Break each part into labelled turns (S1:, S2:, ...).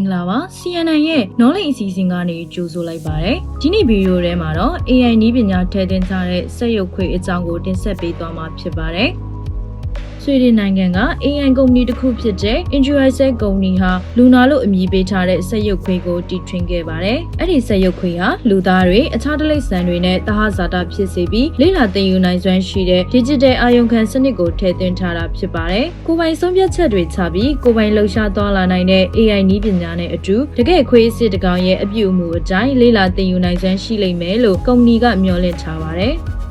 S1: င်္ဂလာပါ CNN ရဲ့ Knowledge အစီအစဉ်ကနေကြိုဆိုလိုက်ပါတယ်ဒီနေ့ဗီဒီယိုထဲမှာတော့ AI နည်းပညာထည့်သွင်းထားတဲ့စက်ရုပ်ခွေအကြောင်းကိုတင်ဆက်ပေးသွားမှာဖြစ်ပါတယ် ဆွေဒင်နိုင်ငံက AI ကုမ္ပဏီတစ်ခုဖြစ်တဲ့ Intuitive ကုမ္ပဏီဟာလူနာလို့အမည်ပေးထားတဲ့စက်ရုပ်ခွေကိုတီထွင်ခဲ့ပါတယ်။အဲ့ဒီစက်ရုပ်ခွေဟာလူသားတွေအခြားတိရစ္ဆာန်တွေနဲ့တဟဇာတာဖြစ်စေပြီးလေ့လာသင်ယူနိုင်စွမ်းရှိတဲ့ Digital အာရုံခံစနစ်ကိုထည့်သွင်းထားတာဖြစ်ပါတယ်။ကိုယ်ပိုင်ဆုံးဖြတ်ချက်တွေချပြီးကိုယ်ပိုင်လှုပ်ရှားသွားလာနိုင်တဲ့ AI နည်းပညာနဲ့အတူတကယ့်ခွေးအစစ်တစ်ကောင်ရဲ့အပြုအမူအတိုင်းလေ့လာသင်ယူနိုင်စွမ်းရှိလိမ့်မယ်လို့ကုမ္ပဏီကမျှော်လင့်ထားပါတယ်။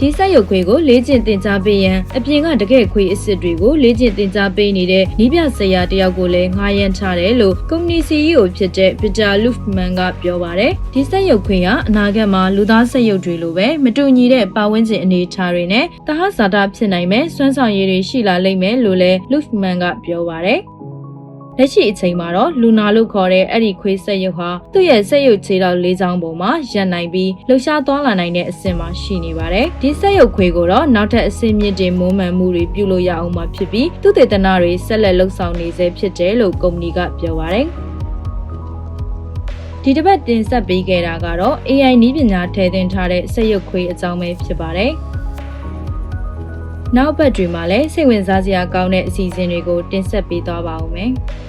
S1: ဒီဆက်ရုပ်ခွေကိုလေ့ကျင့်သင်ကြားပေးရန်အပြင်ကတကယ့်ခွေအစ်စ်တွေကိုလေ့ကျင့်သင်ကြားပေးနေတဲ့နီးပြဆရာတယောက်ကိုလည်းငှားရမ်းထားတယ်လို့ကုမ္ပဏီ CEO ဖြစ်တဲ့ Peter Lufman ကပြောပါတယ်ဒီဆက်ရုပ်ခွေကအနာဂတ်မှာလူသားဆက်ရုပ်တွေလိုပဲမတူညီတဲ့ပါဝင်ခြင်းအနေအထားတွေနဲ့တဟဇာတာဖြစ်နိုင်မဲ့စွမ်းဆောင်ရည်တွေရှိလာလိမ့်မယ်လို့လည်း Lufman ကပြောပါတယ် လက်ရှိအချိန်မှာတော့လူနာလို့ခေါ်တဲ့အဲ့ဒီခွေးဆက်ရုပ်ဟာသူ့ရဲ့ဆက်ရုပ်ခြေထောက်လေးချောင်းပေါ်မှာရပ်နိုင်ပြီးလှုပ်ရှားသွားလာနိုင်တဲ့အဆင့်မှာရှိနေပါတယ်။ဒီဆက်ရုပ်ခွေးကိုတော့နောက်ထပ်အဆင့်မြင့်တင်မွမ်းမံမှုတွေပြုလုပ်ရအောင်မှာဖြစ်ပြီးသူတေသနာတွေဆက်လက်လှုပ်ဆောင်နေဆဲဖြစ်တယ်လို့ကုမ္ပဏီကပြောပါတယ်။ဒီတစ်ပတ်တင်ဆက်ပေးခဲ့တာကတော့ AI နည်းပညာထည့်သွင်းထားတဲ့ဆက်ရုပ်ခွေးအကြောင်းပဲဖြစ်ပါတယ်။နောက်ဘက်တွေမှာလည်းစိတ်ဝင်စားစရာကောင်းတဲ့အစီအစဉ်တွေကိုတင်ဆက်ပေးသွားပါဦးမယ်။